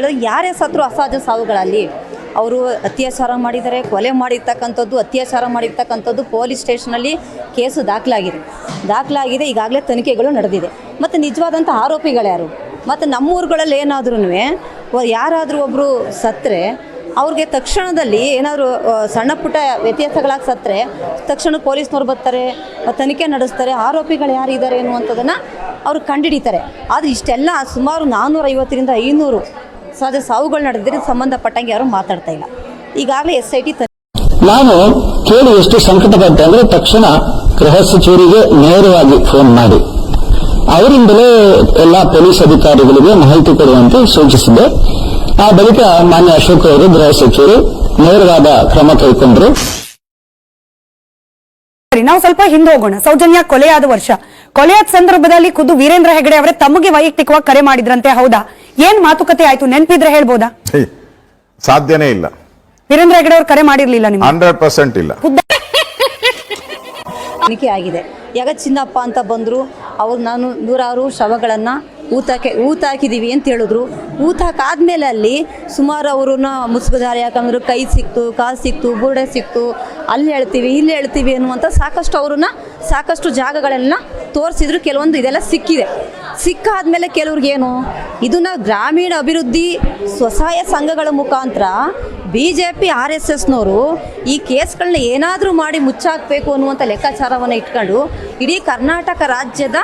ಯಾರೇ ಸತ್ರು ಅಸಹಜ ಸಾವುಗಳಲ್ಲಿ ಅವರು ಅತ್ಯಾಚಾರ ಮಾಡಿದರೆ, ಕೊಲೆ ಮಾಡಿರ್ತಕ್ಕಂಥದ್ದು, ಅತ್ಯಾಚಾರ ಮಾಡಿರ್ತಕ್ಕಂಥದ್ದು ಪೊಲೀಸ್ ಸ್ಟೇಷನಲ್ಲಿ ಕೇಸು ದಾಖಲಾಗಿದೆ. ದಾಖಲಾಗಿದೆ, ಈಗಾಗಲೇ ತನಿಖೆಗಳು ನಡೆದಿದೆ. ಮತ್ತು ನಿಜವಾದಂಥ ಆರೋಪಿಗಳ್ಯಾರು ಮತ್ತು ನಮ್ಮೂರುಗಳಲ್ಲಿ ಏನಾದ್ರೂ ಯಾರಾದರೂ ಒಬ್ಬರು ಸತ್ತರೆ ಅವ್ರಿಗೆ ತಕ್ಷಣದಲ್ಲಿ ಏನಾದರೂ ಸಣ್ಣ ಪುಟ್ಟ ವ್ಯತ್ಯಾಸಗಳಾಗಿ ಸತ್ತರೆ ತಕ್ಷಣ ಪೊಲೀಸ್ನವ್ರು ಬರ್ತಾರೆ ತನಿಖೆ ನಡೆಸ್ತಾರೆ, ಆರೋಪಿಗಳು ಯಾರಿದ್ದಾರೆ ಅನ್ನುವಂಥದ್ದನ್ನು ಅವರು ಕಂಡುಹಿಡಿತಾರೆ ಆದರೆ ಇಷ್ಟೆಲ್ಲ ಸುಮಾರು ನಾನ್ನೂರೈವತ್ತರಿಂದ ಐನೂರು ಸಹಜ ಸಾವುಗಳು ನಡೆದಿದ್ರೆ ಸಂಬಂಧಪಟ್ಟಂಗೆ ಯಾರು ಮಾತಾಡ್ತಾ ಇಲ್ಲ. ಈಗಾಗಲೇ ಎಸ್ ಐ ಟಿ ನಾನು ಕೇಳಿ ಎಷ್ಟು ಸಂಕಟಪಟ್ಟೆ ಅಂದ್ರೆ ತಕ್ಷಣ ಗೃಹ ಸಚಿವರಿಗೆ ನೇರವಾಗಿ ಫೋನ್ ಮಾಡಿ. ಅವರಿಂದಲೇ ಎಲ್ಲಾ ಪೊಲೀಸ್ ಅಧಿಕಾರಿಗಳಿಗೆ ಮಾಹಿತಿ ಕೊಡುವಂತೆ ಸೂಚಿಸಿದೆ. ಆ ಬಳಿಕ ಮಾನ್ಯ ಅಶೋಕ್ ಅವರು ಗೃಹ ಸಚಿವರು ನೇರವಾದ ಕ್ರಮ ಕೈಗೊಂಡರು. ಸರಿ ನಾವು ಸ್ವಲ್ಪ ಹಿಂದೆ ಹೋಗೋಣ. ಸೌಜನ್ಯ ಕೊಲೆಯಾದ ವರ್ಷ. ಕೊಲೆಯಾದ ಸಂದರ್ಭದಲ್ಲಿ ಖುದ್ದು ವೀರೇಂದ್ರ ಹೆಗಡೆ ಅವರೇ ತಮಗೆ ವೈಯಕ್ತಿಕವಾಗಿ ಕರೆ ಮಾಡಿದ್ರಂತೆ ಹೌದಾ? ಏನ್ ಮಾತುಕತೆ ಆಯ್ತು? ನೆನಪಿದ್ರೆ ಹೇಳ್ಬೋದಾ? ಸಾಧ್ಯನೇ ಇಲ್ಲ. ವೀರೇಂದ್ರ ಹೆಗಡೆ ಅವರು ಕರೆ ಮಾಡಿರ್ಲಿಲ್ಲ ನಿಮ್ಗೆ? ಹಂಡ್ರೆಡ್ ಪರ್ಸೆಂಟ್ ಇಲ್ಲ. ತನಿಖೆ ಆಗಿದೆ. ಯಾಗ ಚಿನ್ನಪ್ಪ ಅಂತ ಬಂದ್ರು. ಅವ್ರು ನಾನು ನೂರಾರು ಶವಗಳನ್ನ ಊತಕ್ಕೆ ಊತಾಕಿದೀವಿ ಅಂತ ಹೇಳಿದ್ರು. ಊತ ಹಾಕಾದ್ಮೇಲೆ ಅಲ್ಲಿ ಸುಮಾರು ಅವ್ರನ್ನ ಮುಸುಗುದಾರಿ ಯಾಕಂದ್ರೆ ಕೈ ಸಿಕ್ತು ಕಾಲು ಸಿಕ್ತು ಬುರುಡೆ ಸಿಕ್ತು. ಅಲ್ಲಿ ಹೇಳ್ತೀವಿ ಇಲ್ಲಿ ಹೇಳ್ತೀವಿ ಅನ್ನುವಂಥ ಸಾಕಷ್ಟು ಅವ್ರನ್ನ ಸಾಕಷ್ಟು ಜಾಗಗಳೆಲ್ಲ ತೋರಿಸಿದ್ರು ಕೆಲವೊಂದು ಇದೆಲ್ಲ ಸಿಕ್ಕಿದೆ. ಸಿಕ್ಕಾದ್ಮೇಲೆ ಕೆಲವ್ರಿಗೆ ಏನು? ಇದನ್ನ ಗ್ರಾಮೀಣ ಅಭಿವೃದ್ಧಿ ಸ್ವಸಹಾಯ ಸಂಘಗಳ ಮುಖಾಂತರ B J P R S ಎಸ್ನವರು ಈ ಕೇಸ್ಗಳನ್ನ ಏನಾದರೂ ಮಾಡಿ ಮುಚ್ಚಾಕಬೇಕು ಅನ್ನುವಂಥ ಲೆಕ್ಕಾಚಾರವನ್ನು ಇಟ್ಕೊಂಡು ಇಡೀ ಕರ್ನಾಟಕ ರಾಜ್ಯದ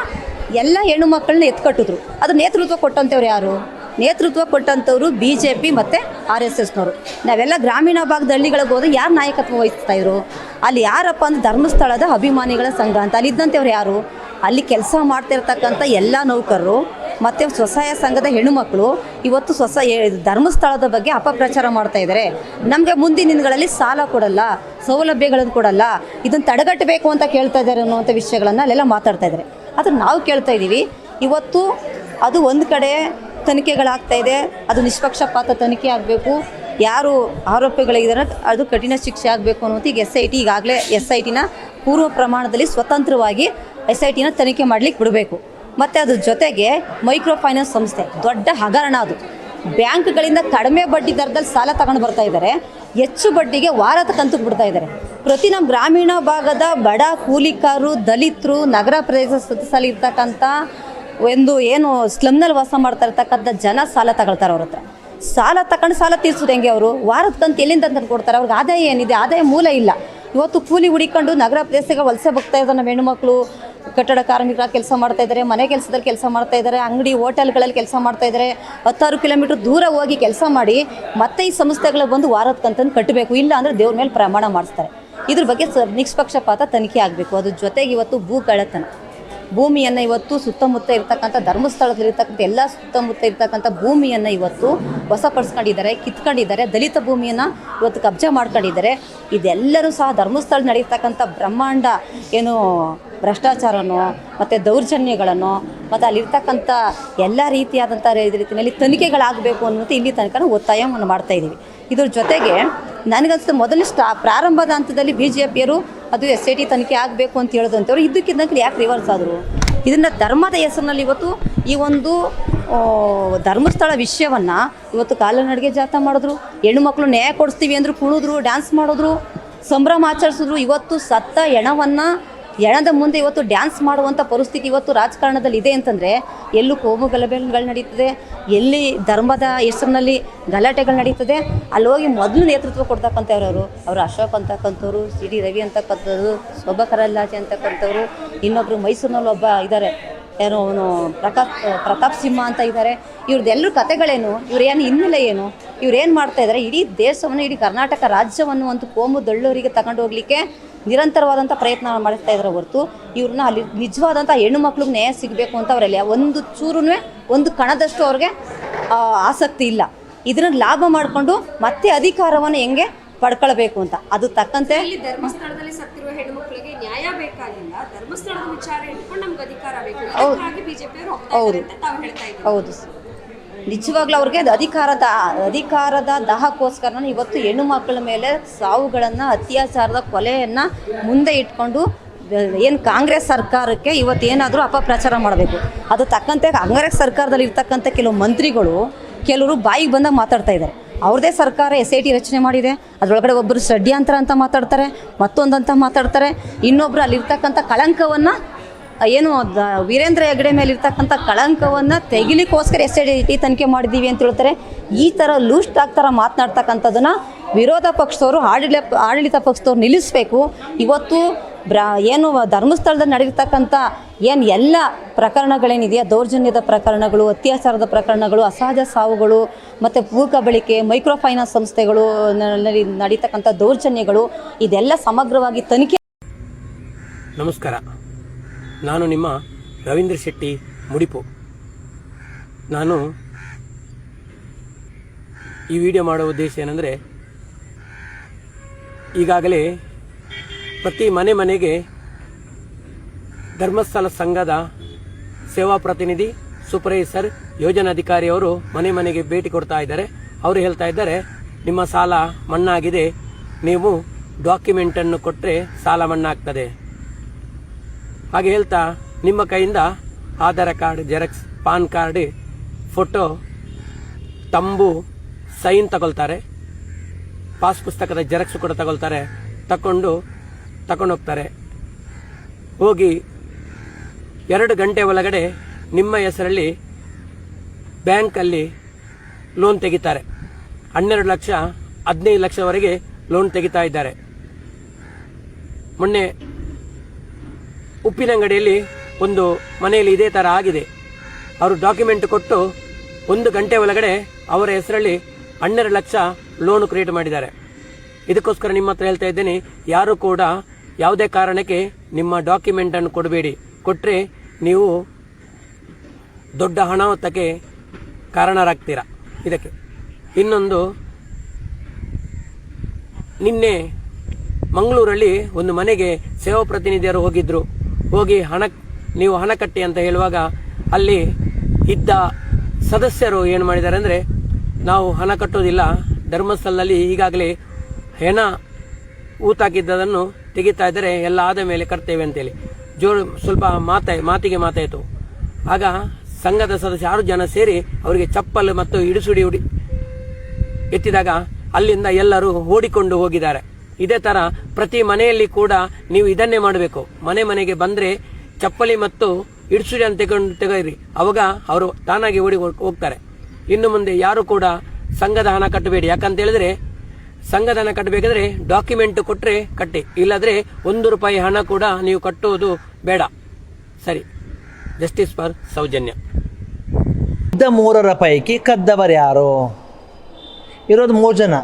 ಎಲ್ಲ ಹೆಣ್ಣು ಮಕ್ಕಳನ್ನ ಎತ್ಕಟ್ಟಿದ್ರು. ಅದು ನೇತೃತ್ವ ಕೊಟ್ಟಂಥವ್ರು ಯಾರು? ನೇತೃತ್ವ ಕೊಟ್ಟಂಥವ್ರು ಬಿ ಜೆ ಪಿ ಮತ್ತು ಆರ್ ಎಸ್ ಎಸ್ನವರು. ನಾವೆಲ್ಲ ಗ್ರಾಮೀಣ ಭಾಗದ ಹಳ್ಳಿಗಳಿಗೆ ಹೋದ್ರೆ ಯಾರು ನಾಯಕತ್ವ ವಹಿಸ್ತಾ ಇದ್ರು? ಅಲ್ಲಿ ಯಾರಪ್ಪ ಅಂದ್ರೆ ಧರ್ಮಸ್ಥಳದ ಅಭಿಮಾನಿಗಳ ಸಂಘ ಅಂತ. ಅಲ್ಲಿದ್ದಂಥವ್ರು ಯಾರು? ಅಲ್ಲಿ ಕೆಲಸ ಮಾಡ್ತಿರ್ತಕ್ಕಂಥ ಎಲ್ಲ ನೌಕರರು, ಮತ್ತು ಸ್ವಸಹಾಯ ಸಂಘದ ಹೆಣ್ಣುಮಕ್ಕಳು ಇವತ್ತು ಸ್ವಸ ಏ- ಧರ್ಮಸ್ಥಳದ ಬಗ್ಗೆ ಅಪಪ್ರಚಾರ ಮಾಡ್ತಾ ಇದ್ದಾರೆ ನಮಗೆ ಮುಂದಿನ ದಿನಗಳಲ್ಲಿ ಸಾಲ ಕೊಡಲ್ಲ, ಸೌಲಭ್ಯಗಳನ್ನು ಕೊಡಲ್ಲ, ಇದನ್ನು ತಡೆಗಟ್ಟಬೇಕು ಅಂತ ಕೇಳ್ತಾ ಇದ್ದಾರೆ ಅನ್ನುವಂಥ ವಿಷಯಗಳನ್ನು ಅಲ್ಲೆಲ್ಲ ಮಾತಾಡ್ತಾ ಇದ್ದಾರೆ ಆದರೆ ನಾವು ಕೇಳ್ತಾ ಇದ್ದೀವಿ ಇವತ್ತು ಅದು ಒಂದು ಕಡೆ ತನಿಖೆಗಳಾಗ್ತಾ ಇದೆ, ಅದು ನಿಷ್ಪಕ್ಷಪಾತ ತನಿಖೆ ಆಗಬೇಕು, ಯಾರು ಆರೋಪಿಗಳಿದ್ದಾರೆ ಅದು ಕಠಿಣ ಶಿಕ್ಷೆ ಆಗಬೇಕು ಅನ್ನೋದು ಈಗ ಎಸ್ ಐ ಟಿ ಈಗಾಗಲೇ ಎಸ್ ಐ ಟಿನ ಪೂರ್ವ ಪ್ರಮಾಣದಲ್ಲಿ ಸ್ವತಂತ್ರವಾಗಿ ಎಸ್ ಐ ಟಿನ ತನಿಖೆ ಮಾಡಲಿಕ್ಕೆ ಬಿಡಬೇಕು. ಮತ್ತು ಅದ್ರ ಜೊತೆಗೆ ಮೈಕ್ರೋ ಫೈನಾನ್ಸ್ ಸಂಸ್ಥೆ, ದೊಡ್ಡ ಹಗರಣ ಅದು. ಬ್ಯಾಂಕ್ಗಳಿಂದ ಕಡಿಮೆ ಬಡ್ಡಿ ದರದಲ್ಲಿ ಸಾಲ ತಗೊಂಡು ಬರ್ತಾ ಇದ್ದಾರೆ ಹೆಚ್ಚು ಬಡ್ಡಿಗೆ ವಾರದ ಕಂತು ಬಿಡ್ತಾ ಇದ್ದಾರೆ ಪ್ರತಿ ನಮ್ಮ ಗ್ರಾಮೀಣ ಭಾಗದ ಬಡ ಕೂಲಿಕಾರರು ದಲಿತರು, ನಗರ ಪ್ರದೇಶದಲ್ಲಿ ಇರ್ತಕ್ಕಂಥ ಒಂದು ಏನು ಸ್ಲಮ್ನಲ್ಲಿ ವಾಸ ಮಾಡ್ತಾ ಇರ್ತಕ್ಕಂಥ ಜನ ಸಾಲ ತಗೊಳ್ತಾರೆ ಅವ್ರ ಹತ್ರ. ಸಾಲ ತಗೊಂಡು ಸಾಲ ತೀರಿಸೋದು ಹೆಂಗೆ ಅವರು? ವಾರದ ಕಂತು ಎಲ್ಲಿಂದ ತಂದು ಕೊಡ್ತಾರೆ? ಅವ್ರಿಗೆ ಆದಾಯ ಏನಿದೆ? ಆದಾಯ ಮೂಲ ಇಲ್ಲ. ಇವತ್ತು ಕೂಲಿ ಹುಡಿಕೊಂಡು ನಗರ ಪ್ರದೇಶಕ್ಕೆ ವಲಸೆ ಹೋಗ್ತಾ ಇದ್ದಾರೆ ನಮ್ಮ ಹೆಣ್ಣುಮಕ್ಳು ಕಟ್ಟಡ ಕಾರ್ಮಿಕರ ಕೆಲಸ ಮಾಡ್ತಾ ಇದ್ದಾರೆ, ಮನೆ ಕೆಲಸದಲ್ಲಿ ಕೆಲಸ ಮಾಡ್ತಾ ಇದ್ದಾರೆ, ಅಂಗಡಿ ಹೋಟೆಲ್ಗಳಲ್ಲಿ ಕೆಲಸ ಮಾಡ್ತಾ ಇದ್ದಾರೆ. ಹತ್ತಾರು ಕಿಲೋಮೀಟರ್ ದೂರ ಹೋಗಿ ಕೆಲಸ ಮಾಡಿ ಮತ್ತೆ ಈ ಸಂಸ್ಥೆಗಳ ಬಂದು ವಾರದ ಕಂತನ್ನು ಕಟ್ಟಬೇಕು. ಇಲ್ಲ ಅಂದರೆ ದೇವ್ರ ಮೇಲೆ ಪ್ರಮಾಣ ಮಾಡಿಸ್ತಾರೆ. ಇದ್ರ ಬಗ್ಗೆ ನಿಷ್ಪಕ್ಷಪಾತ ತನಿಖೆ ಆಗಬೇಕು. ಅದ್ರ ಜೊತೆಗೆ ಇವತ್ತು ಭೂ ಕಳ್ಳತನ ಭೂಮಿಯನ್ನು ಇವತ್ತು ಸುತ್ತಮುತ್ತ ಇರ್ತಕ್ಕಂಥ ಧರ್ಮಸ್ಥಳದಲ್ಲಿ ಇರ್ತಕ್ಕಂಥ ಎಲ್ಲ ಸುತ್ತಮುತ್ತ ಇರ್ತಕ್ಕಂಥ ಭೂಮಿಯನ್ನು ಇವತ್ತು ವಶಪಡಿಸ್ಕೊಂಡಿದ್ದಾರೆ, ಕಿತ್ಕೊಂಡಿದ್ದಾರೆ, ದಲಿತ ಭೂಮಿಯನ್ನು ಇವತ್ತು ಕಬ್ಜಾ ಮಾಡ್ಕೊಂಡಿದ್ದಾರೆ. ಇದೆಲ್ಲರೂ ಸಹ ಧರ್ಮಸ್ಥಳ ನಡೀತಕ್ಕಂಥ ಬ್ರಹ್ಮಾಂಡ ಏನು ಭ್ರಷ್ಟಾಚಾರನೋ, ಮತ್ತು ದೌರ್ಜನ್ಯಗಳನ್ನು, ಮತ್ತು ಅಲ್ಲಿರ್ತಕ್ಕಂಥ ಎಲ್ಲ ರೀತಿಯಾದಂಥ ರೀತಿಯಲ್ಲಿ ತನಿಖೆಗಳಾಗಬೇಕು ಅನ್ನೋದು ಇಲ್ಲಿ ತನಕ ಒತ್ತಾಯವನ್ನು ಮಾಡ್ತಾ ಇದ್ದೀವಿ. ಇದ್ರ ಜೊತೆಗೆ ನನಗನ್ಸುತ್ತೆ ಮೊದಲು ಸ್ಟಾ ಪ್ರಾರಂಭದ ಹಂತದಲ್ಲಿ ಬಿ ಜೆ ಪಿಯರು ಅದು ಎಸ್ ಐ ಟಿ ತನಿಖೆ ಆಗಬೇಕು ಅಂತ ಹೇಳಿದಂಥವ್ರು ಇದ್ದಕ್ಕಿದ್ದಂಗೆ ಯಾಕೆ ರಿವರ್ಸ್ ಆದರು? ಇದನ್ನು ಧರ್ಮದ ಹೆಸರಿನಲ್ಲಿ ಇವತ್ತು ಈ ಒಂದು ಧರ್ಮಸ್ಥಳ ವಿಷಯವನ್ನು ಇವತ್ತು ಕಾಲನಡಿಗೆ ಜಾಥಾ ಮಾಡಿದ್ರು. ಹೆಣ್ಣುಮಕ್ಳು ನ್ಯಾಯ ಕೊಡಿಸ್ತೀವಿ ಅಂದರು ಕುಣಿದ್ರು ಡ್ಯಾನ್ಸ್ ಮಾಡಿದ್ರು, ಸಂಭ್ರಮ ಆಚರಿಸಿದ್ರು. ಇವತ್ತು ಸತ್ತ ಹೆಣವನ್ನು ಹೆಣದ ಮುಂದೆ ಇವತ್ತು ಡ್ಯಾನ್ಸ್ ಮಾಡುವಂಥ ಪರಿಸ್ಥಿತಿ ಇವತ್ತು ರಾಜಕಾರಣದಲ್ಲಿ ಇದೆ ಅಂತಂದರೆ, ಎಲ್ಲೂ ಕೋಮು ಗಲಭೆಗಳು ನಡೀತದೆ, ಎಲ್ಲಿ ಧರ್ಮದ ಹೆಸರಿನಲ್ಲಿ ಗಲಾಟೆಗಳು ನಡೀತದೆ ಅಲ್ಲಿ ಹೋಗಿ ಮೊದಲು ನೇತೃತ್ವ ಕೊಡ್ತಕ್ಕಂಥವ್ರು ಅವರು ಅವರು ಅಶೋಕ್ ಅಂತಕ್ಕಂಥವ್ರು, ಸಿ ಡಿ ರವಿ ಅಂತಕ್ಕಂಥವ್ರು ಶೋಭಾ ಕರಲ್ಲಾಜೆ ಅಂತಕ್ಕಂಥವ್ರು ಇನ್ನೊಬ್ಬರು ಮೈಸೂರಿನಲ್ಲಿ ಒಬ್ಬ ಇದ್ದಾರೆ ಏನೋ ಅವನು ಪ್ರತಾಪ್ ಪ್ರತಾಪ್ ಸಿಂಹ ಅಂತ ಇದ್ದಾರೆ ಇವ್ರದ್ದೆಲ್ಲರ ಕತೆಗಳೇನು, ಇವ್ರೇನು ಹಿನ್ನೆಲೆ ಏನು, ಇವ್ರೇನು ಮಾಡ್ತಾ ಇದ್ದಾರೆ ಇಡೀ ದೇಶವನ್ನು, ಇಡೀ ಕರ್ನಾಟಕ ರಾಜ್ಯವನ್ನು ಒಂದು ಕೋಮು ದಳ್ಳೂರಿಗೆ ತಗೊಂಡು ಹೋಗ್ಲಿಕ್ಕೆ ನಿರಂತರವಾದಂಥ ಪ್ರಯತ್ನ ಮಾಡ್ತಾ ಇದ್ದಾರೆ ಹೊರತು ಇವ್ರನ್ನ ಅಲ್ಲಿ ನಿಜವಾದಂಥ ಹೆಣ್ಣು ಮಕ್ಳಿಗೆ ನ್ಯಾಯ ಸಿಗಬೇಕು ಅಂತ ಅವರಲ್ಲಿ ಒಂದು ಚೂರು ಒಂದು ಕಣದಷ್ಟು ಅವ್ರಿಗೆ ಆಸಕ್ತಿ ಇಲ್ಲ. ಇದನ್ನ ಲಾಭ ಮಾಡಿಕೊಂಡು ಮತ್ತೆ ಅಧಿಕಾರವನ್ನು ಹೆಂಗೆ ಪಡ್ಕೊಳ್ಬೇಕು ಅಂತ. ಅದು ತಕ್ಕಂತೆ ಧರ್ಮಸ್ಥಳದಲ್ಲಿ ಸತ್ತಿರುವ ಹೆಣ್ಣುಮಕ್ಕಳಿಗೆ ನ್ಯಾಯ ಬೇಕಾಗಿಲ್ಲ. ಧರ್ಮಸ್ಥಳದ ವಿಚಾರ ಇಟ್ಕೊಂಡು ನಮ್ಗೆ ಅಧಿಕಾರ ಬೇಕು. ಇದಕ್ಕಾಗಿ ಬಿಜೆಪಿ ಅವರು ಹೋಗ್ತಾ ಹೌದು. ಹೌದು. ಸರ್. ನಿಜವಾಗ್ಲೂ ಅವ್ರಿಗೆ ಅಧಿಕಾರದ ಅಧಿಕಾರದ ದಾಹಕ್ಕೋಸ್ಕರ ಇವತ್ತು ಹೆಣ್ಣು ಮಕ್ಕಳ ಮೇಲೆ ಸಾವುಗಳನ್ನು, ಅತ್ಯಾಚಾರದ ಕೊಲೆಯನ್ನು ಮುಂದೆ ಇಟ್ಕೊಂಡು, ಏನು ಕಾಂಗ್ರೆಸ್ ಸರ್ಕಾರಕ್ಕೆ ಇವತ್ತು ಏನಾದರೂ ಅಪಪ್ರಚಾರ ಮಾಡಬೇಕು. ಅದು ತಕ್ಕಂತೆ ಕಾಂಗ್ರೆಸ್ ಸರ್ಕಾರದಲ್ಲಿ ಇರ್ತಕ್ಕಂಥ ಕೆಲವು ಮಂತ್ರಿಗಳು, ಕೆಲವರು ಬಾಯಿಗೆ ಬಂದಾಗ ಮಾತಾಡ್ತಾ ಇದ್ದಾರೆ. ಅವ್ರದ್ದೇ ಸರ್ಕಾರ ಎಸ್ ಐ ಟಿ ರಚನೆ ಮಾಡಿದೆ, ಅದರೊಳಗಡೆ ಒಬ್ಬರು ಷಡ್ಯಂತರ ಅಂತ ಮಾತಾಡ್ತಾರೆ, ಮತ್ತೊಂದಂತ ಮಾತಾಡ್ತಾರೆ. ಇನ್ನೊಬ್ಬರು ಅಲ್ಲಿರ್ತಕ್ಕಂಥ ಕಳಂಕವನ್ನು ಏನು ವೀರೇಂದ್ರ ಹೆಗ್ಡೆ ಮೇಲೆ ಇರ್ತಕ್ಕಂಥ ಕಳಂಕವನ್ನು ತೆಗಿಲಿಕ್ಕೋಸ್ಕರ ಎಸ್ ಐ ಟಿ ತನಿಖೆ ಮಾಡಿದ್ದೀವಿ ಅಂತ ಹೇಳ್ತಾರೆ. ಈ ಥರ ಲೂಸ್ಟ್ ಆಗ್ತಾರ ಮಾತನಾಡ್ತಕ್ಕಂಥದ್ದನ್ನು ವಿರೋಧ ಪಕ್ಷದವರು, ಆಡಳಿತ ಆಡಳಿತ ಪಕ್ಷದವ್ರು ನಿಲ್ಲಿಸಬೇಕು. ಇವತ್ತು ಬ್ರ, ಏನು, ಧರ್ಮಸ್ಥಳದಲ್ಲಿ ನಡೆದಿರ್ತಕ್ಕಂಥ ಏನು ಎಲ್ಲ ಪ್ರಕರಣಗಳೇನಿದೆಯಾ ದೌರ್ಜನ್ಯದ ಪ್ರಕರಣಗಳು, ಅತ್ಯಾಚಾರದ ಪ್ರಕರಣಗಳು, ಅಸಹಜ ಸಾವುಗಳು, ಮತ್ತು ಪೂರ್ಕ ಬಳಿಕೆ ಮೈಕ್ರೋ ಫೈನಾನ್ಸ್ ಸಂಸ್ಥೆಗಳು ನಡೀತಕ್ಕಂಥ ದೌರ್ಜನ್ಯಗಳು, ಇದೆಲ್ಲ ಸಮಗ್ರವಾಗಿ ತನಿಖೆ ನಮಸ್ಕಾರ. ನಾನು ನಿಮ್ಮ ರವೀಂದ್ರ ಶೆಟ್ಟಿ ಮುಡಿಪು. ನಾನು ಈ ವಿಡಿಯೋ ಮಾಡೋ ಉದ್ದೇಶ ಏನಂದರೆ, ಈಗಾಗಲೇ ಪ್ರತಿ ಮನೆ ಮನೆಗೆ ಧರ್ಮಸ್ಥಳ ಸಂಘದ ಸೇವಾ ಪ್ರತಿನಿಧಿ ಸೂಪರ್ವೈಸರ್ ಯೋಜನಾಧಿಕಾರಿಯವರು ಮನೆ ಮನೆಗೆ ಭೇಟಿ ಕೊಡ್ತಾ ಇದ್ದಾರೆ. ಅವರು ಹೇಳ್ತಾ ಇದ್ದಾರೆ, ನಿಮ್ಮ ಸಾಲ ಮಣ್ಣಾಗಿದೆ ನೀವು ಡಾಕ್ಯುಮೆಂಟನ್ನು ಕೊಟ್ಟರೆ ಸಾಲ ಮಣ್ಣಾಗ್ತದೆ ಹಾಗೆ ಹೇಳ್ತಾ, ನಿಮ್ಮ ಕೈಯಿಂದ Aadhaar card, xerox, PAN card, photo, thumb, sign ತಗೊಳ್ತಾರೆ. ಪಾಸ್ ಪುಸ್ತಕದ ಜೆರಾಕ್ಸ್ ಕೂಡ ತಗೊಳ್ತಾರೆ. ತಕೊಂಡು ತಗೊಂಡೋಗ್ತಾರೆ ಹೋಗಿ ಎರಡು ಗಂಟೆ ಒಳಗಡೆ ನಿಮ್ಮ ಹೆಸರಲ್ಲಿ ಬ್ಯಾಂಕಲ್ಲಿ ಲೋನ್ ತೆಗಿತಾರೆ. ಹನ್ನೆರಡು ಲಕ್ಷ, ಹದಿನೈದು ಲಕ್ಷವರೆಗೆ ಲೋನ್ ತೆಗಿತಾ ಇದ್ದಾರೆ. ಮೊನ್ನೆ ಉಪ್ಪಿನಂಗಡಿಯಲ್ಲಿ ಒಂದು ಮನೆಯಲ್ಲಿ ಇದೇ ಥರ ಆಗಿದೆ. ಅವರು ಡಾಕ್ಯುಮೆಂಟ್ ಕೊಟ್ಟು ಒಂದು ಗಂಟೆ ಒಳಗಡೆ ಅವರ ಹೆಸರಲ್ಲಿ ಹನ್ನೆರಡು ಲಕ್ಷ ಲೋನ್ ಕ್ರಿಯೇಟ್ ಮಾಡಿದ್ದಾರೆ. ಇದಕ್ಕೋಸ್ಕರ ನಿಮ್ಮ ಹತ್ರ ಹೇಳ್ತಾ ಇದ್ದೇನೆ, ಯಾರು ಕೂಡ ಯಾವುದೇ ಕಾರಣಕ್ಕೆ ನಿಮ್ಮ ಡಾಕ್ಯುಮೆಂಟನ್ನು ಕೊಡಬೇಡಿ. ಕೊಟ್ಟರೆ ನೀವು ದೊಡ್ಡ ಅನಾಹುತಕ್ಕೆ ಕಾರಣರಾಗ್ತೀರಾ? ಇದಕ್ಕೆ. ಇನ್ನೊಂದು, ನಿನ್ನೆ ಮಂಗಳೂರಲ್ಲಿ ಒಂದು ಮನೆಗೆ ಸೇವಾ ಪ್ರತಿನಿಧಿಯರು ಹೋಗಿದ್ರು. ಹೋಗಿ ಹಣ, ನೀವು ಹಣ ಕಟ್ಟಿ ಅಂತ ಹೇಳುವಾಗ ಅಲ್ಲಿ ಇದ್ದ ಸದಸ್ಯರು ಏನು ಮಾಡಿದ್ದಾರೆ ಅಂದರೆ, ನಾವು ಹಣ ಕಟ್ಟೋದಿಲ್ಲ, ಧರ್ಮಸ್ಥಳದಲ್ಲಿ ಈಗಾಗಲೇ ಹೆಣ ಊತಾಕಿದ್ದದನ್ನು ತೆಗಿತಾ ಇದ್ದರೆ ಎಲ್ಲ ಆದ ಮೇಲೆ ಕಟ್ತೇವೆ ಅಂತೇಳಿ. ಜೋರು ಸ್ವಲ್ಪ ಮಾತಾ, ಮಾತಿಗೆ ಮಾತಾಯಿತು. ಆಗ ಸಂಘದ ಸದಸ್ಯ ಆರು ಜನ ಸೇರಿ ಅವರಿಗೆ ಚಪ್ಪಲ್ ಮತ್ತು ಇಡಿಸುಡಿ ಉಡಿ ಎತ್ತಿದಾಗ ಅಲ್ಲಿಂದ ಎಲ್ಲರೂ ಓಡಿಕೊಂಡು ಹೋಗಿದ್ದಾರೆ. ಇದೇ ತರ ಪ್ರತಿ ಮನೆಯಲ್ಲಿ ಕೂಡ ನೀವು ಇದನ್ನೇ ಮಾಡಬೇಕು. ಮನೆ ಮನೆಗೆ ಬಂದ್ರೆ ಚಪ್ಪಲಿ ಮತ್ತು ಇಡ್ಸುಡಿ ಅಂತ ತೆಗೊಂಡು ತೆಗೀರಿ. ಅವಾಗ ಅವರು ತಾನಾಗಿ ಓಡಿ ಹೋಗ್- ಹೋಗ್ತಾರೆ. ಇನ್ನು ಮುಂದೆ ಯಾರು ಕೂಡ ಸಂಘದ ಹಣ ಕಟ್ಟಬೇಡಿ. ಯಾಕಂತ ಹೇಳಿದ್ರೆ ಸಂಘದ ಹಣ ಕಟ್ಟಬೇಕಾದ್ರೆ ಡಾಕ್ಯುಮೆಂಟ್ ಕೊಟ್ಟರೆ ಕಟ್ಟಿ. ಇಲ್ಲಾದ್ರೆ ಒಂದು ರೂಪಾಯಿ ಹಣ ಕೂಡ ನೀವು ಕಟ್ಟುವುದು ಬೇಡ. ಸರಿ. Justice for Soujanya. ಇದ್ದ ಮೂರರ ಪೈಕಿ ಕದ್ದವರು ಯಾರು? ಇರೋದು ಮೂರು ಜನ.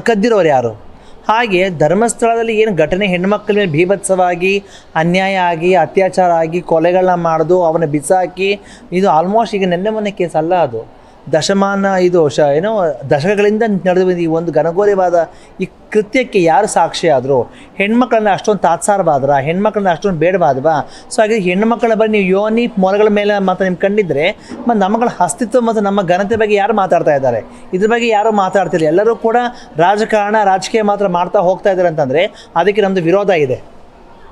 ಕದ್ದಿರೋರು ಯಾರು? ಹಾಗೆ ಧರ್ಮಸ್ಥಳದಲ್ಲಿ ಏನು ಘಟನೆ ಹೆಣ್ಮಕ್ಳ ಮೇಲೆ ಭೀಭತ್ಸವಾಗಿ, ಅನ್ಯಾಯ ಆಗಿ, ಅತ್ಯಾಚಾರ ಆಗಿ, ಕೊಲೆಗಳನ್ನ ಮಾಡೋದು, ಅವನ್ನ ಬಿಸಾಕಿ, ಇದು ಆಲ್ಮೋಸ್ಟ್ ಈಗ ನೆನ್ನೆ ಮೊನ್ನೆ ಕೇಸ್ ಅಲ್ಲ ಅದು. ದಶಮಾನ ಇದು ಶ, ಏನೋ ದಶಕಗಳಿಂದ ನಡೆದು ಬಂದ ಈ ಒಂದು ಘನಘೋರವಾದ ಈ ಕೃತ್ಯಕ್ಕೆ ಯಾರು ಸಾಕ್ಷಿ ಆದರು ಹೆಣ್ಮಕ್ಳನ್ನ ಅಷ್ಟೊಂದು ತಾತ್ಸಾರವಾದ್ರ, ಹೆಣ್ಮಕ್ಳನ್ನ ಅಷ್ಟೊಂದು ಬೇಡವಾದ್ವಾ? ಸೊ ಹಾಗೆ ಹೆಣ್ಮಕ್ಳ ಬಗ್ಗೆ ನೀವು ಯೋನಿ ಮೊಲಗಳ ಮೇಲೆ ಮಾತ್ರ ನಿಮ್ಗೆ ಕಂಡಿದ್ರೆ ಮತ್ತು ನಮ್ಮಗಳ ಅಸ್ತಿತ್ವ ಮತ್ತು ನಮ್ಮ ಘನತೆ ಬಗ್ಗೆ ಯಾರು ಮಾತಾಡ್ತಾ ಇದ್ದಾರೆ? ಇದ್ರ ಬಗ್ಗೆ ಯಾರು ಮಾತಾಡ್ತಿಲ್ಲ. ಎಲ್ಲರೂ ಕೂಡ ರಾಜಕಾರಣ, ರಾಜಕೀಯ ಮಾತ್ರ ಮಾಡ್ತಾ ಹೋಗ್ತಾ ಇದ್ದಾರೆ ಅಂತಂದರೆ ಅದಕ್ಕೆ ನಮ್ಮದು ವಿರೋಧ ಇದೆ.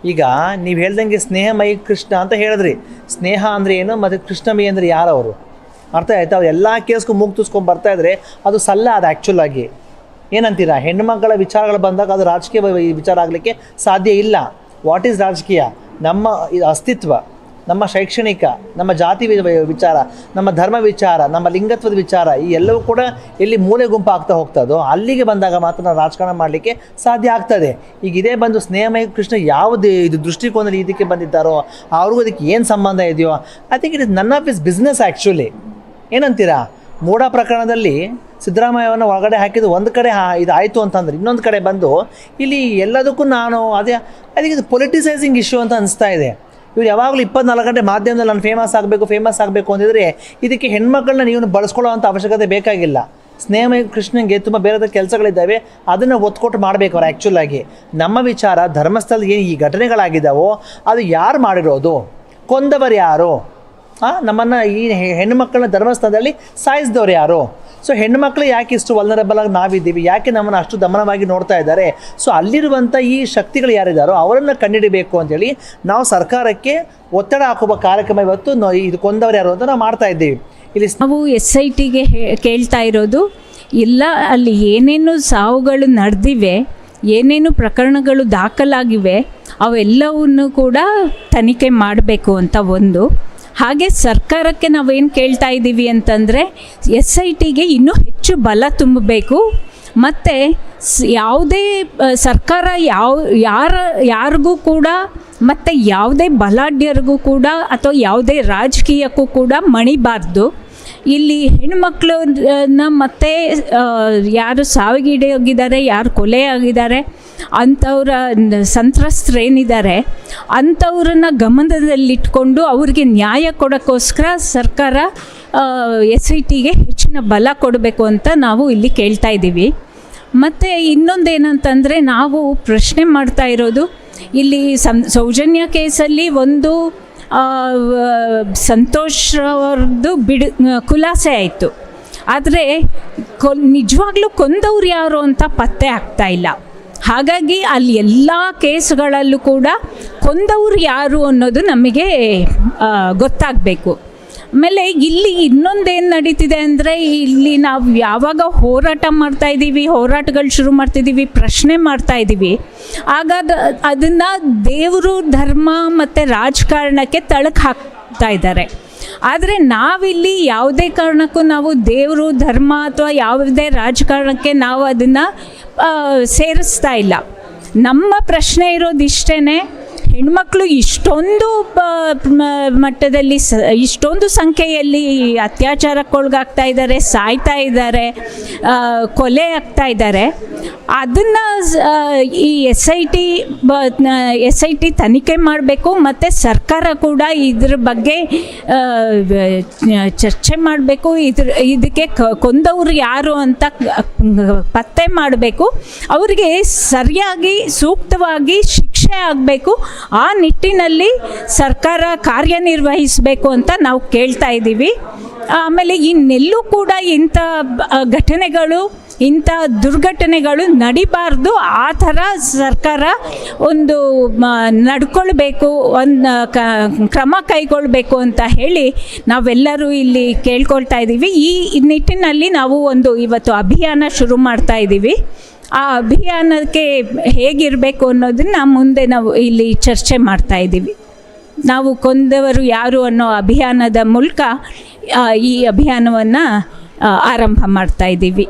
ಈಗ ನೀವು ಹೇಳ್ದಂಗೆ ಸ್ನೇಹಮಯಿ ಕೃಷ್ಣ ಅಂತ ಹೇಳಿದ್ರಿ. ಸ್ನೇಹ ಅಂದರೆ ಏನು? ಮತ್ತು ಕೃಷ್ಣಮಯಿ ಅಂದರೆ ಯಾರು ಅವರು ಅರ್ಥ ಆಯ್ತಾ? ಅವ್ರು ಎಲ್ಲ ಕೇಸ್ಗೂ ಮುಗ್ತಿಸ್ಕೊಂಡು ತೂಸ್ಕೊಂಡು ಬರ್ತಾ ಇದ್ರೆ ಅದು ಸಲ್ಲ ಅದು ಆ್ಯಕ್ಚುಲ್ ಆಗಿ. ಏನಂತೀರಾ? ಹೆಣ್ಣುಮಕ್ಕಳ ವಿಚಾರಗಳು ಬಂದಾಗ ಅದು ರಾಜಕೀಯ ವಿಚಾರ ಆಗಲಿಕ್ಕೆ ಸಾಧ್ಯ ಇಲ್ಲ. ವಾಟ್ ಈಸ್ ರಾಜಕೀಯ? ನಮ್ಮ ಅಸ್ತಿತ್ವ, ನಮ್ಮ ಶೈಕ್ಷಣಿಕ, ನಮ್ಮ ಜಾತಿ ವಿಚಾರ, ನಮ್ಮ ಧರ್ಮ ವಿಚಾರ, ನಮ್ಮ ಲಿಂಗತ್ವದ ವಿಚಾರ, ಈ ಎಲ್ಲವೂ ಕೂಡ ಎಲ್ಲಿ ಮೂಲೆ ಗುಂಪು ಆಗ್ತಾ ಹೋಗ್ತದೋ ಅಲ್ಲಿಗೆ ಬಂದಾಗ ಮಾತ್ರ ನಾವು ರಾಜಕಾರಣ ಮಾಡಲಿಕ್ಕೆ ಸಾಧ್ಯ ಆಗ್ತದೆ. ಈಗ ಇದೇ ಬಂದು ಸ್ನೇಹಮಯ ಕೃಷ್ಣ ಯಾವುದೇ ಇದು ದೃಷ್ಟಿಕೋನದಲ್ಲಿ ಇದಕ್ಕೆ ಬಂದಿದ್ದಾರೋ, ಅವ್ರಿಗೂ ಅದಕ್ಕೆ ಏನು ಸಂಬಂಧ ಇದೆಯೋ I think it is none of his business actually ಏನಂತೀರಾ? ಮೂಢ ಪ್ರಕರಣದಲ್ಲಿ ಸಿದ್ದರಾಮಯ್ಯವನ್ನು ಒಳಗಡೆ ಹಾಕಿದ್ದು ಒಂದು ಕಡೆ ಹಾ, ಇದು ಆಯಿತು ಅಂತಂದ್ರೆ ಇನ್ನೊಂದು ಕಡೆ ಬಂದು ಇಲ್ಲಿ ಎಲ್ಲದಕ್ಕೂ ನಾನು ಅದೇ, ಅದಕ್ಕೆ ಇದು ಪೊಲಿಟಿಸೈಸಿಂಗ್ ಇಶ್ಯೂ ಅಂತ ಅನಿಸ್ತಾ ಇದೆ. ಇವ್ರು ಯಾವಾಗಲೂ ಇಪ್ಪತ್ನಾಲ್ಕು ಗಂಟೆ ಮಾಧ್ಯಮದಲ್ಲಿ ನಾನು ಫೇಮಸ್ ಆಗಬೇಕು ಫೇಮಸ್ ಆಗಬೇಕು ಅಂದಿದ್ರೆ ಇದಕ್ಕೆ ಹೆಣ್ಮಕ್ಳನ್ನ ನೀವು ಬಳಸ್ಕೊಳ್ಳೋ ಅಂಥ ಅವಶ್ಯಕತೆ ಬೇಕಾಗಿಲ್ಲ. ಸ್ನೇಹಮಯ ಕೃಷ್ಣನಿಗೆ ತುಂಬ ಬೇರೆ ಕೆಲಸಗಳಿದ್ದಾವೆ, ಅದನ್ನು ಒತ್ಕೊಟ್ಟು ಮಾಡಬೇಕು ಅವ್ರು ಆ್ಯಕ್ಚುಲಾಗಿ ನಮ್ಮ ವಿಚಾರ ಧರ್ಮಸ್ಥಳದ ಏನು ಈ ಘಟನೆಗಳಾಗಿದ್ದಾವೋ, ಅದು ಯಾರು ಮಾಡಿರೋದು? ಕೊಂದವರು ಯಾರು? ನಮ್ಮನ್ನು ಈ ಹೆಣ್ಣು ಮಕ್ಕಳನ್ನ ಧರ್ಮಸ್ಥಳದಲ್ಲಿ ಸಾಯಿಸಿದವ್ರು ಯಾರು? ಸೊ ಹೆಣ್ಣುಮಕ್ಳು ಯಾಕೆ ಇಷ್ಟು ವಲ್ನರಬಲ್ ಆಗಿ ನಾವಿದ್ದೀವಿ? ಯಾಕೆ ನಮ್ಮನ್ನು ಅಷ್ಟು ದಮನವಾಗಿ ನೋಡ್ತಾ ಇದ್ದಾರೆ? ಸೊ ಅಲ್ಲಿರುವಂಥ ಈ ಶಕ್ತಿಗಳು ಯಾರಿದ್ದಾರೋ ಅವರನ್ನು ಕಂಡುಹಿಡಿಬೇಕು ಅಂತೇಳಿ ನಾವು ಸರ್ಕಾರಕ್ಕೆ ಒತ್ತಡ ಹಾಕುವ ಕಾರ್ಯಕ್ರಮ ಇವತ್ತು ಇದು ಕೊಂದವರು ಯಾರು ಅಂತ ನಾವು ಮಾಡ್ತಾ ಇದ್ದೀವಿ. ಇಲ್ಲಿ ನಾವು ಎಸ್ ಐ ಟಿಗೆ ಕೇಳ್ತಾ ಇರೋದು, ಇಲ್ಲ, ಅಲ್ಲಿ ಏನೇನು ಸಾವುಗಳು ನಡೆದಿವೆ, ಏನೇನು ಪ್ರಕರಣಗಳು ದಾಖಲಾಗಿವೆ, ಅವೆಲ್ಲವನ್ನು ಕೂಡ ತನಿಖೆ ಮಾಡಬೇಕು ಅಂತ ಒಂದು. ಹಾಗೆ ಸರ್ಕಾರಕ್ಕೆ ನಾವೇನು ಕೇಳ್ತಾ ಇದ್ದೀವಿ ಅಂತಂದರೆ ಎಸ್ ಐ ಟಿಗೆ ಇನ್ನೂ ಹೆಚ್ಚು ಬಲ ತುಂಬಬೇಕು. ಮತ್ತು ಯಾವುದೇ ಸರ್ಕಾರ ಯಾವ, ಯಾರ, ಯಾರಿಗೂ ಕೂಡ ಮತ್ತು ಯಾವುದೇ ಬಲಾಢ್ಯರಿಗೂ ಕೂಡ ಅಥವಾ ಯಾವುದೇ ರಾಜಕೀಯಕ್ಕೂ ಕೂಡ ಮಣಿಬಾರ್ದು. ಇಲ್ಲಿ ಹೆಣ್ಮಕ್ಳನ್ನ ಮತ್ತೆ ಯಾರು ಸಾವಿಗೀಡಾಗಿದ್ದಾರೆ, ಯಾರು ಕೊಲೆ ಆಗಿದ್ದಾರೆ ಅಂಥವ್ರ ಸಂತ್ರಸ್ತರೇನಿದ್ದಾರೆ, ಅಂಥವ್ರನ್ನ ಗಮನದಲ್ಲಿಟ್ಕೊಂಡು ಅವ್ರಿಗೆ ನ್ಯಾಯ ಕೊಡೋಕ್ಕೋಸ್ಕರ ಸರ್ಕಾರ ಎಸ್ ಐ ಟಿಗೆ ಹೆಚ್ಚಿನ ಬಲ ಕೊಡಬೇಕು ಅಂತ ನಾವು ಇಲ್ಲಿ ಕೇಳ್ತಾ ಇದ್ದೀವಿ. ಮತ್ತು ಇನ್ನೊಂದೇನಂತಂದರೆ, ನಾವು ಪ್ರಶ್ನೆ ಮಾಡ್ತಾ ಇರೋದು, ಇಲ್ಲಿ ಸೌಜನ್ಯ ಕೇಸಲ್ಲಿ ಒಂದು ಆ, ವ- ಸಂತೋಷ್ ಅವ್ರದ್ದು ಬಿಡು ಖುಲಾಸೆ ಆಯಿತು. ಆದರೆ ಕೊ ನಿಜವಾಗ್ಲೂ ಕೊಂದವ್ರು ಯಾರು ಅಂತ ಪತ್ತೆ ಆಗ್ತಾ ಇಲ್ಲ. ಹಾಗಾಗಿ ಅಲ್ಲಿ ಎಲ್ಲ ಕೇಸ್ಗಳಲ್ಲೂ ಕೂಡ ಕೊಂದವ್ರು ಯಾರು ಅನ್ನೋದು ನಮಗೆ ಗೊತ್ತಾಗಬೇಕು. ಆಮೇಲೆ ಇಲ್ಲಿ ಇನ್ನೊಂದೇನು ನಡೀತಿದೆ ಅಂದರೆ ಇಲ್ಲಿ ನಾವು ಯಾವಾಗ ಹೋರಾಟ ಮಾಡ್ತಾ ಇದ್ದೀವಿ, ಹೋರಾಟಗಳು ಶುರು ಮಾಡ್ತಿದ್ದೀವಿ, ಪ್ರಶ್ನೆ ಮಾಡ್ತಾ ಇದ್ದೀವಿ. ಆಗ ಅದನ್ನು ದೇವರು, ಧರ್ಮ ಮತ್ತು ರಾಜಕಾರಣಕ್ಕೆ ತಳಕು ಹಾಕ್ತಾ ಇದ್ದಾರೆ. ಆದರೆ ನಾವಿಲ್ಲಿ ಯಾವುದೇ ಕಾರಣಕ್ಕೂ ನಾವು ದೇವರು, ಧರ್ಮ ಅಥವಾ ಯಾವುದೇ ರಾಜಕಾರಣಕ್ಕೆ ನಾವು ಅದನ್ನು ಸೇರಿಸ್ತಾ ಇಲ್ಲ. ನಮ್ಮ ಪ್ರಶ್ನೆ ಇರೋದಿಷ್ಟೇ ಹೆಣ್ಮಕ್ಳು ಇಷ್ಟೊಂದು ಮಟ್ಟದಲ್ಲಿ ಇಷ್ಟೊಂದು ಸಂಖ್ಯೆಯಲ್ಲಿ ಅತ್ಯಾಚಾರಕ್ಕೊಳಗಾಗ್ತಾ ಇದ್ದಾರೆ ಸಾಯ್ತಾ ಇದ್ದಾರೆ ಕೊಲೆ ಆಗ್ತಾ ಇದ್ದಾರೆ. ಅದನ್ನು ಈ S I T S I T ತನಿಖೆ ಮಾಡಬೇಕು, ಮತ್ತು ಸರ್ಕಾರ ಕೂಡ ಇದ್ರ ಬಗ್ಗೆ ಚರ್ಚೆ ಮಾಡಬೇಕು. ಇದ್ರ, ಇದಕ್ಕೆ ಕೊಂದವರು ಯಾರು ಅಂತ ಪತ್ತೆ ಮಾಡಬೇಕು. ಅವರಿಗೆ ಸರಿಯಾಗಿ, ಸೂಕ್ತವಾಗಿ ಶಿಕ್ಷೆ ಆಗಬೇಕು. ಆ ನಿಟ್ಟಿನಲ್ಲಿ ಸರ್ಕಾರ ಕಾರ್ಯನಿರ್ವಹಿಸಬೇಕು ಅಂತ ನಾವು ಕೇಳ್ತಾ ಇದ್ದೀವಿ. ಆಮೇಲೆ ಇನ್ನೆಲ್ಲೂ ಕೂಡ ಇಂಥ ಘಟನೆಗಳು ಇಂಥ ದುರ್ಘಟನೆಗಳು ನಡಿಬಾರ್ದು. ಆ ಥರ ಸರ್ಕಾರ ಒಂದು ನಡ್ಕೊಳ್ಬೇಕು, ಒಂದು ಕ್ರಮ ಕೈಗೊಳ್ಳಬೇಕು ಅಂತ ಹೇಳಿ ನಾವೆಲ್ಲರೂ ಇಲ್ಲಿ ಕೇಳ್ಕೊಳ್ತಾ ಇದ್ದೀವಿ. ಈ ನಿಟ್ಟಿನಲ್ಲಿ ನಾವು ಒಂದು ಇವತ್ತು ಅಭಿಯಾನ ಶುರು ಮಾಡ್ತಾ ಇದ್ದೀವಿ. ಆ ಅಭಿಯಾನಕ್ಕೆ ಹೇಗಿರಬೇಕು ಅನ್ನೋದನ್ನ ಮುಂದೆ ನಾವು ಇಲ್ಲಿ ಚರ್ಚೆ ಮಾಡ್ತಾ ಇದ್ದೀವಿ. ನಾವು ಕೊಂದವರು ಯಾರು ಅನ್ನೋ ಅಭಿಯಾನದ ಮೂಲಕ ಈ ಅಭಿಯಾನವನ್ನು ಆರಂಭ ಮಾಡ್ತಾ ಇದ್ದೀವಿ.